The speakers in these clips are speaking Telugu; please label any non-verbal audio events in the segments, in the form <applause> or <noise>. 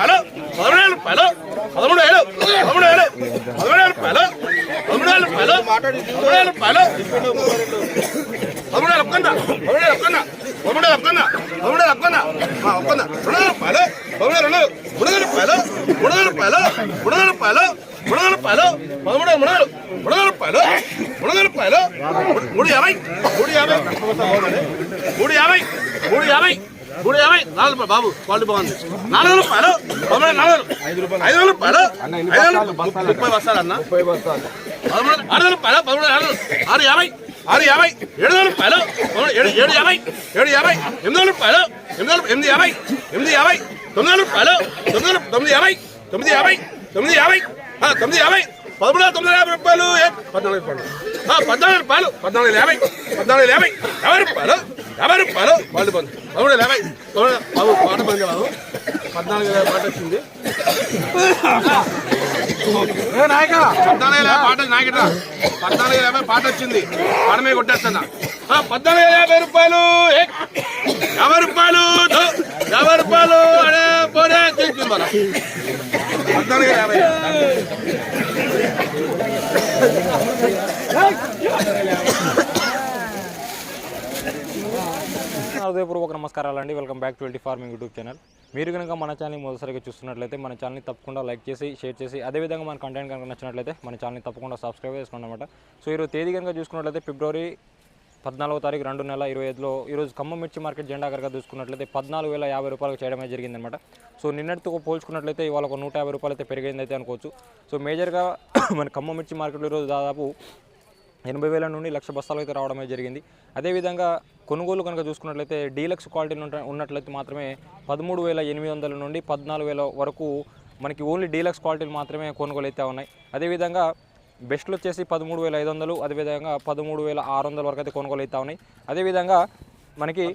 రూపాయలు పదమూడు వేల రూపాయలు పదమూడు వేలు పదమూడు వేలు పదమూడు వేల రూపాయలు పదమూడు వేల రూపాయలు పదమూడు వేల రూపాయలు పదమూడు వేల ఒక్కంద పదమూడు వేల ఒక్కంద పదమూడు వేల ఒక్కంద పదమూడు వేల ఒక్కంద ఒక్కంద రెండు వేల రూపాయలు పదమూడు వేల రెండు మూడు వేల రూపాయలు మూడు వేల రూపాయలు మూడు వేల రూపాయలు మూడు వేల రూపాయలు పదమూడు మూడు మూడు వేల రూపాయలు మూడు వేల రూపాయలు మూడు యాభై మూడు యాభై మూడు యాభై మూడు యాభై. మూడు యాభై నాలుగు రూపాయలు. బాబు క్వాలిటీ బాగుంది. నాలుగు రూపాయలు. నాలుగు ఐదు రూపాయలు. ఐదు రూపాయలు. ఐదు వేల రూపాయలు ముప్పై బస్తాలు అన్న. పదమూడు ఆరు రూపాయలు. పదమూడు ఆరు ఆరు యాభై ఆరు యాభై. ఏడు వేల రూపాయలు. ఏడు ఏడు యాభై ఏడు యాభై. ఎనిమిది వేల రూపాయలు. ఎనిమిది వేల ఎనిమిది యాభై ఎనిమిది యాభై. తొమ్మిది వేల రూపాయలు. తొమ్మిది తొమ్మిది యాభై తొమ్మిది యాభై తొమ్మిది యాభై. తొమ్మిది యాభై. పదమూడు తొమ్మిది యాభై రూపాయలు. పద్నాలుగు రూపాయలు. పద్నాలుగు రూపాయలు. పద్నాలుగు యాభై పద్నాలుగు యాభై. యాభై రూపాయలు. యాభై రూపాయలు. వాళ్ళు బంద్ అవును వేల అవును బాబు పాట బంద్ బాబు. పద్నాలుగు వేల పాట వచ్చింది. నాయక పద్నాలుగు వేల పాట నాయకట్రా పద్నాలుగు వేల యాభై పాట వచ్చింది. పాడమే కొట్టేస్తున్నా. పద్నాలుగు వేల యాభై రూపాయలు యాభై రూపాయలు యాభై రూపాయలు అడే పోనే తీసుకుంది మన పద్నాలుగు వేల యాభై. హృదయపూర్వక నమస్కారాలు అండి welcome back to twenty farming YouTube channel మీరు కనుక మన ఛానల్ మొదటిసారిగా చూస్తున్నట్లయితే మన ఛానల్ని తప్పకుండా లైక్ చేసి షేర్ చేసి అదేవిధంగా మన కంటెంట్ కనుక నచ్చినట్లయితే మన ఛానల్ని తప్పకుండా సబ్స్క్రైబ్ చేసుకోండి అనమాట సో ఈరోజు తేదీ కనుక చూసుకున్నట్లయితే ఫిబ్రవరి పద్నాలుగో తారీఖు రెండు నెల ఇరవై ఐదులో ఈరోజు ఖమ్మం మిర్చి మార్కెట్ జెండా కనుక చూసుకున్నట్లయితే పద్నాలుగు వేల యాభై రూపాయలకు చేయడమే జరిగిందనమాట సో నిన్నటితో పోల్చుకున్నట్లయితే ఇవాళ ఒక నూట యాభై రూపాయలు అయితే పెరిగింది అయితే అనుకోవచ్చు సో మేజర్గా <coughs> మన ఖమ్మం మిర్చి మార్కెట్లో ఈరోజు దాదాపు ఎనభై వేల నుండి లక్ష బస్తాలు అయితే రావడమే జరిగింది. అదేవిధంగా కొనుగోలు కనుక చూసుకున్నట్లయితే డీలక్స్ క్వాలిటీ ఉన్నట్లయితే మాత్రమే పదమూడు వేల ఎనిమిది వందల నుండి పద్నాలుగు వేల వరకు మనకి ఓన్లీ డీలక్స్ క్వాలిటీలు మాత్రమే కొనుగోలు అయితే ఉన్నాయి. అదేవిధంగా బెస్ట్లు వచ్చేసి పదమూడు వేల ఐదు వందలు అదేవిధంగా పదమూడు వేల ఆరు వందల వరకు అయితే కొనుగోలు అయితే ఉన్నాయి. అదేవిధంగా మనకి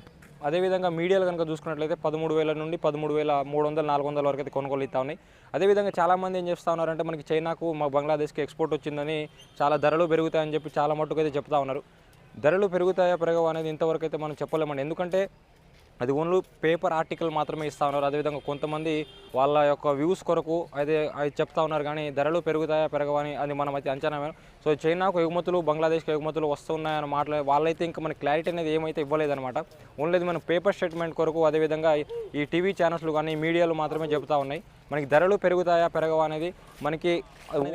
అదేవిధంగా మీడియాలు కనుక చూసుకున్నట్లయితే పదమూడు వేల నుండి పదమూడు వేల మూడు వందల నాలుగు వందల వరకు అయితే కొనుగోలు ఇస్తా ఉన్నాయి. అదేవిధంగా చాలామంది ఏం చేస్తూ ఉన్నారంటే మనకి చైనాకు మా బంగ్లాదేశ్కి ఎక్స్పోర్ట్ వచ్చిందని చాలా ధరలు పెరుగుతాయని చెప్పి చాలా మట్టుకు అయితే చెప్తా ఉన్నారు. ధరలు పెరుగుతాయా పెరగవు అనేది ఇంతవరకు అయితే మనం చెప్పలేమండి. ఎందుకంటే అది ఓన్లీ పేపర్ ఆర్టికల్ మాత్రమే ఇస్తా ఉన్నారు. అదేవిధంగా కొంతమంది వాళ్ళ యొక్క వ్యూస్ కొరకు అదే అది చెప్తా ఉన్నారు. కానీ ధరలు పెరుగుతాయా పెరగవని అని అది మనం అయితే అంచనా సో చైనాకు ఎగుమతులు బంగ్లాదేశ్కి ఎగుమతులు వస్తున్నాయని మాట్లా వాళ్ళైతే ఇంకా మనకి క్లారిటీ అనేది ఏమైతే ఇవ్వలేదన్నమాట. ఓన్లీ అది మన పేపర్ స్టేట్మెంట్ కొరకు అదేవిధంగా ఈ టీవీ ఛానల్స్లు కానీ మీడియాలు మాత్రమే చెప్తా ఉన్నాయి. మనకి ధరలు పెరుగుతాయా పెరగవా అనేది మనకి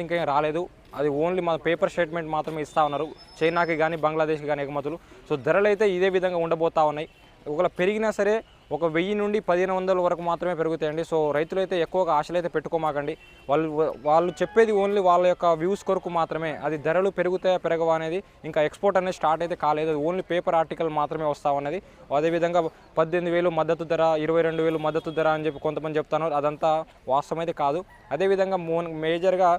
ఇంకా రాలేదు. అది ఓన్లీ మన పేపర్ స్టేట్మెంట్ మాత్రమే ఇస్తా ఉన్నారు. చైనాకి కానీ బంగ్లాదేశ్కి కానీ ఎగుమతులు. సో ధరలు అయితే ఇదే విధంగా ఉండబోతా ఉన్నాయి. ఒకవేళ పెరిగినా సరే ఒక వెయ్యి నుండి పదిహేను వందల వరకు మాత్రమే పెరుగుతాయండి. సో రైతులు అయితే ఎక్కువగా ఆశలు అయితే పెట్టుకోమాకండి. వాళ్ళు వాళ్ళు చెప్పేది ఓన్లీ వాళ్ళ యొక్క వ్యూస్ కొరకు మాత్రమే. అది ధరలు పెరుగుతాయా పెరగవా అనేది ఇంకా ఎక్స్పోర్ట్ అనేది స్టార్ట్ అయితే కాలేదు. అది ఓన్లీ పేపర్ ఆర్టికల్ మాత్రమే వస్తా ఉన్నది. అదేవిధంగా పద్దెనిమిది వేలు మద్దతు ధర ఇరవై రెండు వేలు మద్దతు ధర అని చెప్పి కొంతమంది చెప్తున్నారు. అదంతా వాస్తవం అయితే కాదు. అదేవిధంగా మో మేజర్గా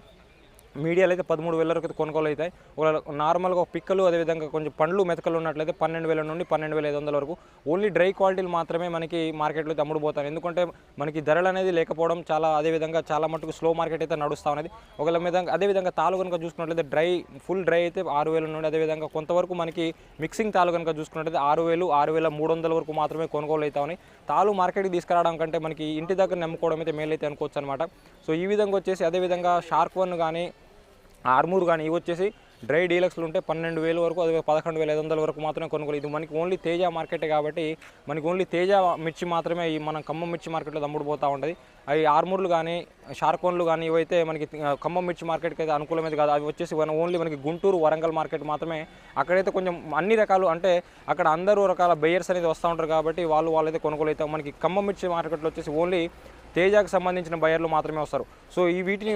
మీడియాలు అయితే పదమూడు వేల వరకు అయితే కొనుగోలు అవుతాయి ఒకవేళ నార్మల్గా పిక్కలు అదేవిధంగా కొంచెం పండ్లు మెతకలు ఉన్నట్లయితే పన్నెండు వేల నుండి పన్నెండు వేల ఐదు వందల వరకు. ఓన్లీ డ్రై క్వాలిటీలు మాత్రమే మనకి మార్కెట్లో అయితే అమ్ముడుపోతాయి ఎందుకంటే మనకి ధరలు అనేది లేకపోవడం చాలా అదేవిధంగా చాలా మటుకు స్లో మార్కెట్ అయితే నడుస్తూ ఉన్నది. ఒకవేళ మీద అదేవిధంగా తాలు కనుక చూసుకున్నట్లయితే డ్రై ఫుల్ డ్రై అయితే ఆరు వేల నుండి అదేవిధంగా కొంతవరకు మనకి మిక్సింగ్ తాలు కనుక చూసుకున్నట్లయితే ఆరు వేలు ఆరు వేల మూడు వందల వరకు మాత్రమే కొనుగోలు అవుతా ఉన్నాయి. తాలు మార్కెట్కి తీసుకురావడం కంటే మనకి ఇంటి దగ్గర నమ్ముకోవడం అయితే మేలైతే అనుకోవచ్చు అనమాట సో ఈ విధంగా వచ్చేసి అదేవిధంగా షార్క్ వన్ కానీ ఆర్మూర్ కానీ ఇవి వచ్చేసి డ్రై డీలక్స్లు ఉంటే పన్నెండు వేలు వరకు అది పదకొండు వేల ఐదు వందల వరకు మాత్రమే కొనుగోలు. ఇది మనకి ఓన్లీ తేజ మార్కెట్ కాబట్టి మనకి ఓన్లీ తేజ మిర్చి మాత్రమే ఈ మనం ఖమ్మం మిర్చి మార్కెట్లో అమ్ముడుపోతూ ఉంటుంది. అవి ఆర్మూర్లు కానీ షార్కోన్లు కానీ ఇవైతే మనకి ఆ, ఖమ్మం మిర్చి మార్కెట్కి అయితే అనుకూలమైనది కాదు. అవి వచ్చేసి మన ఓన్లీ మనకి గుంటూరు వరంగల్ మార్కెట్ మాత్రమే. అక్కడైతే కొంచెం అన్ని రకాలు అంటే అక్కడ అందరూ రకాల బెయర్స్ అనేది వస్తూ ఉంటారు కాబట్టి వాళ్ళు వాళ్ళైతే కొనుగోలు అవుతారు మనకి ఖమ్మం మిర్చి మార్కెట్లో వచ్చేసి ఓన్లీ తేజాకు సంబంధించిన బయర్లు మాత్రమే వస్తారు. సో ఈ వీటిని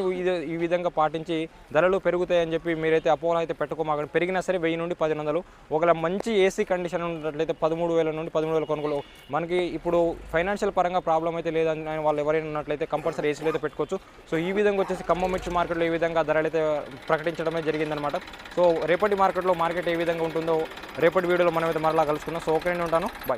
ఈ విధంగా పాటించి ధరలు పెరుగుతాయని చెప్పి మీరైతే అపోహలు అయితే పెట్టుకోమాకండి. పెరిగినా సరే వెయ్యి నుండి పది వందలు. ఒకవేళ మంచి ఏసీ కండిషన్ ఉన్నట్లయితే పదమూడు వేల నుండి పదమూడు వేల కొనుగోలు. మనకి ఇప్పుడు ఫైనాన్షియల్ పరంగా ప్రాబ్లం అయితే లేదని వాళ్ళు ఎవరైనా ఉన్నట్లయితే కంపల్సరీ ఏసీలు అయితే పెట్టుకోవచ్చు. సో ఈ విధంగా వచ్చేసి ఖమ్మం మిర్చి మార్కెట్లో ఈ విధంగా ధరలు అయితే ప్రకటించడమే జరిగిందనమాట. సో రేపటి మార్కెట్లో మార్కెట్ ఏ విధంగా ఉంటుందో రేపటి వీడియోలో మనమైతే మరలా కలుసుకుందాం. సో ఓకే ఉంటాను. బాయ్